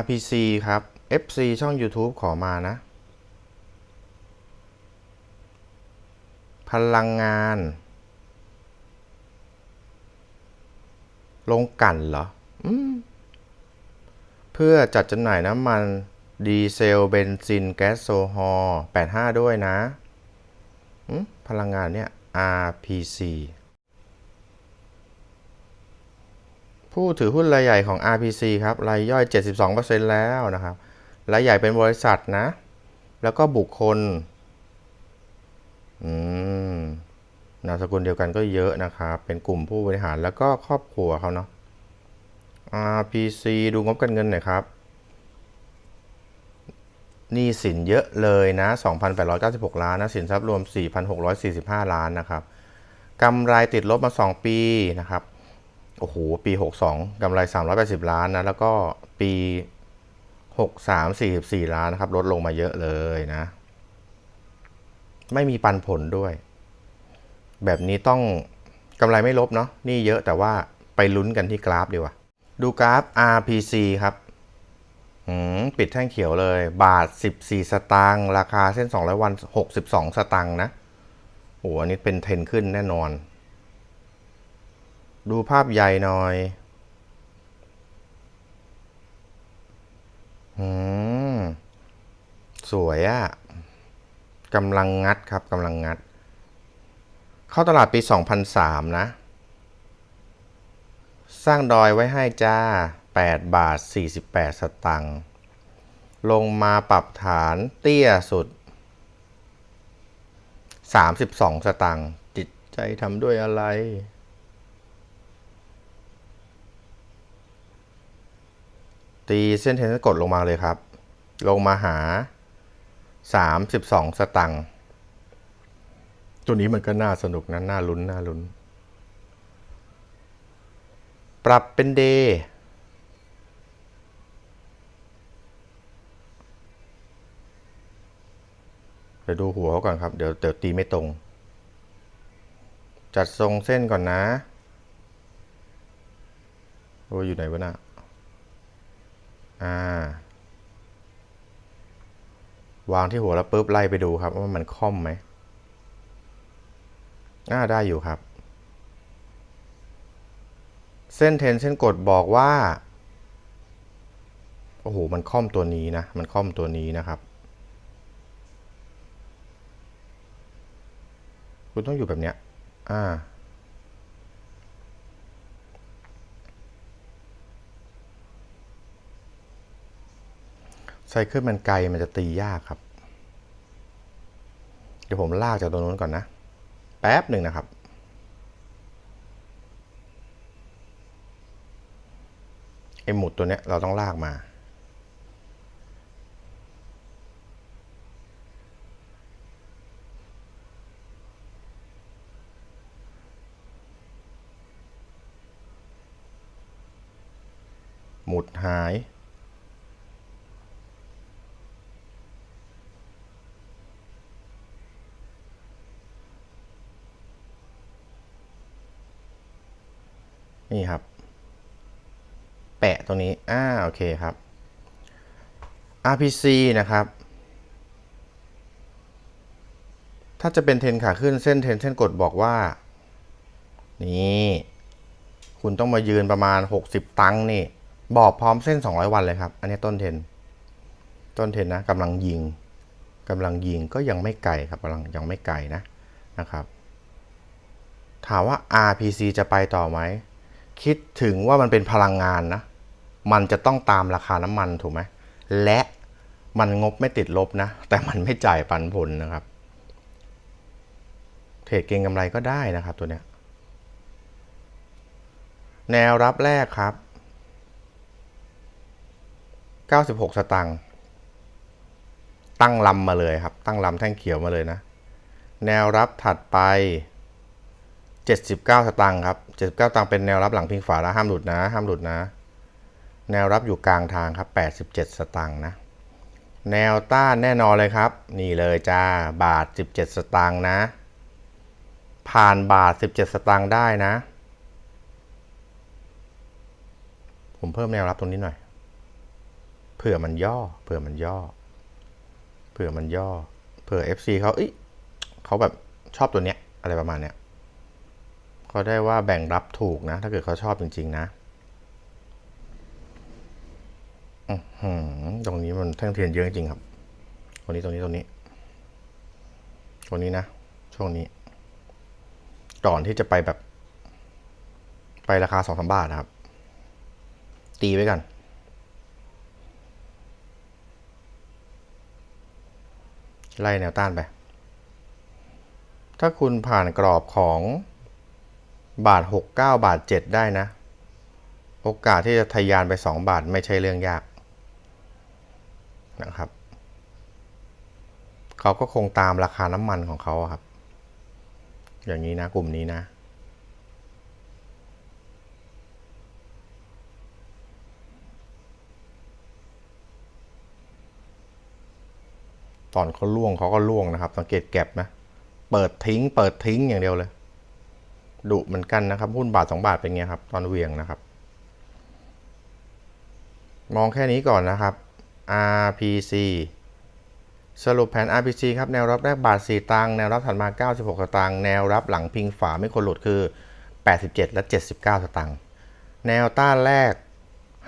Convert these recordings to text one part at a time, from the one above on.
RPC ครับ FC ช่อง YouTube ขอมานะ พลังงาน ลงกลั่นเหรออเพื่อจัดจำหน่ายน้ำมันดีเซลเบนซิน แก๊สโซฮอล์85 ด้วยนะ พลังงานเนี่ย RPC ผู้ถือหุ้นรายใหญ่ของ RPC ครับรายย่อย 72%แล้วนะครับรายใหญ่เป็นบริษัทนะ แล้วก็บุคคลอืมนามสกุลเดียวกันก็เยอะนะครับ เป็นกลุ่มผู้บริหารแล้วก็ครอบครัวเขาเนาะ RPC ดูงบการเงินหน่อยครับหนี้สินเยอะเลยนะ 2,896 ล้านนะ สินทรัพย์รวม 4,645 ล้านนะครับ กำไรติดลบมา 2 ปีนะครับ โอ้โห ปี 62 กำไร 380 ล้านนะ แล้วก็ปี 63 44 ล้านนะครับ ลดลงมาเยอะเลยนะ ไม่มีปันผลด้วย แบบนี้ต้องกำไรไม่ลบเนาะ นี่เยอะแต่ว่าไปลุ้นกันที่กราฟดีกว่า ดูกราฟ RPC ครับปิดแท่งเขียวเลย บาท 14 สตางค์ ราคาเส้น 200 วัน 62 สตางค์นะ โอ้อันนี้เป็นเทรนขึ้นแน่นอน ดูภาพใหญ่หน่อยอืมสวยอะ่ะกำลังงัดครับกำลังงัด เข้าตลาดปี 2003 นะ สร้างดอยไว้ให้จ้า 8 บาท 48 สตังค์ลงมาปรับฐานเตี้ยสุด 32 สตังค์จิตใจทำด้วยอะไร ตีเส้นเทนนิสกดลงมาเลยครับ ลงมาหา 32 สตังค์ตัวนี้มันก็น่าสนุกนะน่าลุ้นน่าลุ้น ปรับเป็นเดย์เดี๋ยวดูหัวเขาก่อนครับ เดี๋ยวเดี๋ยวตีไม่ตรง จัดทรงเส้นก่อนนะ โอ้ยอยู่ไหนวะน่ะ อ่าวางที่หัวแล้วปุ๊บไล่ไปดูครับว่ามันค่อมไหมอ่าได้อยู่ครับ เส้นเทนเส้นกดบอกว่า โอ้โห มันค่อมตัวนี้นะ มันค่อมตัวนี้นะครับ คุณต้องอยู่แบบเนี้ย อ่า ไซเคิลมันไกลมันจะตียากครับ เดี๋ยวผมลากจากตรงนู้นก่อนนะ แป๊บหนึ่งนะครับ ไอหมุดตัวเนี้ยเราต้องลากมา หมุดหาย นี่ครับ แปะตรงนี้อ่าโอเคครับ RPC นะครับ ถ้าจะเป็นเทนขาขึ้นเส้นเทนเส้นกดบอกว่า นี่ คุณต้องมายืนประมาณ 60 ตังค์นี่ บอกพร้อมเส้น 200 วันเลยครับ อันนี้ต้นเทน ต้นเทนนะกำลังยิงกำลังยิงก็ยังไม่ไกลครับกำลังยังไม่ไกลนะนะครับ ถามว่า RPC จะไปต่อไหม คิดถึงว่ามันเป็นพลังงานนะ มันจะต้องตามราคาน้ำมันถูกไหม และมันงบไม่ติดลบนะ แต่มันไม่จ่ายปันผลนะครับ เทรดเก็งกำไรก็ได้นะครับตัวเนี้ย แนวรับแรกครับ 96 สตังค์ ตั้งลำมาเลยครับ ตั้งลำแท่งเขียวมาเลยนะ แนวรับถัดไป 79 สตางค์ครับ 79 ตังค์เป็นแนวรับหลังพิงฝาแล้วห้ามหลุดนะ ห้ามหลุดนะ แนวรับอยู่กลางทางครับ 87 สตางค์นะ แนวต้านแน่นอนเลยครับ นี่เลยจ้า บาท 17 สตางค์นะ ผ่านบาท 17 สตางค์ได้นะ ผมเพิ่มแนวรับตรงนี้หน่อย เผื่อมันย่อ เผื่อมันย่อ เผื่อมันย่อ เผื่อ FC เขาเอ้ยเขาแบบชอบตัวเนี้ย อะไรประมาณเนี้ย เขาได้ว่าแบ่งรับถูกนะ ถ้าเกิดเขาชอบจริง ๆ นะอือตรงนี้มันแท่งเทียนเยอะจริงครับ ตรงนี้ตรงนี้ตรงนี้ ตรงนี้นะ ช่วงนี้ ก่อนที่จะไปแบบ ไปราคาสองสามบาทนะครับ ตีไว้กันไล่แนวต้านไป ถ้าคุณผ่านกรอบของ บาทหกเก้าบาทเจ็ดได้นะ โอกาสที่จะทะยานไปสองบาทไม่ใช่เรื่องยากนะครับ เขาก็คงตามราคาน้ำมันของเขาครับ อย่างนี้นะกลุ่มนี้นะ ตอนเขาล่วงเขาก็ล่วงนะครับ สังเกตแก็บนะ เปิดทิ้ง เปิดทิ้งอย่างเดียวเลย ดุเหมือนกันนะครับ หุ้นบาทสองบาทเป็นไงครับ ตอนเวียงนะครับ มองแค่นี้ก่อนนะครับ RPC สรุปแผน RPC ครับ แนวรับแรกบาท 4 ตังค์แนวรับถัดมา 96 สตางค์แนวรับหลังพิงฝาไม่ควรหลุดคือ 87 และ 79 สตางค์แนวต้านแรก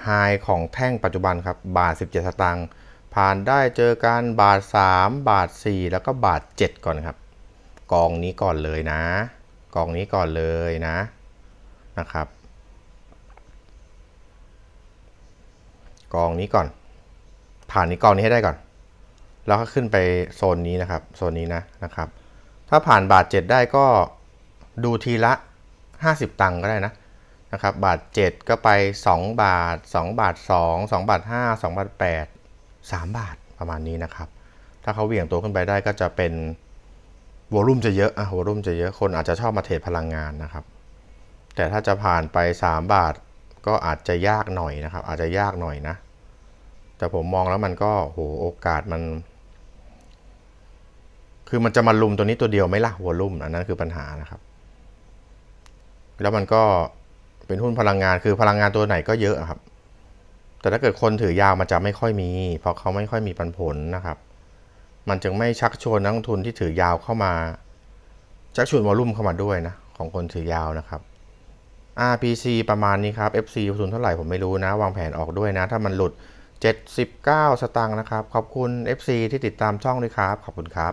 ไฮของแท่งปัจจุบันครับ บาท 17 สตางค์ผ่านได้เจอกันบาท 3 บาท 4 แล้วก็บาท 7 ก่อนครับ กองนี้ก่อนเลยนะ กองนี้ก่อนเลยนะนะครับกองนี้ก่อน ผ่านนี้กองนี้ให้ได้ก่อน แล้วก็ขึ้นไปโซนนี้นะครับโซนนี้นะนะครับ ถ้าผ่านบาท7ได้ก็ดูทีละ 50 ตังค์ก็ได้นะนะครับ บาท 7 ก็ไป 2 บาท 2 บาท 2 2 บาท 5 2 บาท 8 3 บาทประมาณนี้นะครับ ถ้าเขาเหวี่ยงตัวขึ้นไปได้ก็จะเป็น วอลุ่มจะเยอะอะวอลุ่มจะเยอะคนอาจจะชอบมาเทรดพลังงานนะครับ แต่ถ้าจะผ่านไป 3 บาทก็อาจจะยากหน่อยนะครับ อาจจะยากหน่อยนะ แต่ผมมองแล้วมันก็โหโอกาสมัน คือมันจะมาลุมตัวนี้ตัวเดียวไหม่ล่ะวอลุ่มอันนั้นคือปัญหานะครับ แล้วมันก็เป็นหุ้นพลังงานคือพลังงานตัวไหนก็เยอะอะครับ แต่ถ้าเกิดคนถือยาวมันจะไม่ค่อยมี เพราะเขาไม่ค่อยมีปันผลนะครับ มันจึงไม่ชักชวนนักลงทุนที่ถือยาวเข้ามา ชักชวนวอลุ่มเข้ามาด้วยนะ ของคนถือยาวนะครับ RPC ประมาณนี้ครับ FC ทุนเท่าไหร่ผมไม่รู้นะ วางแผนออกด้วยนะ ถ้ามันหลุด 79 สตางค์นะครับ ขอบคุณ FC ที่ติดตามช่องด้วยครับ ขอบคุณครับ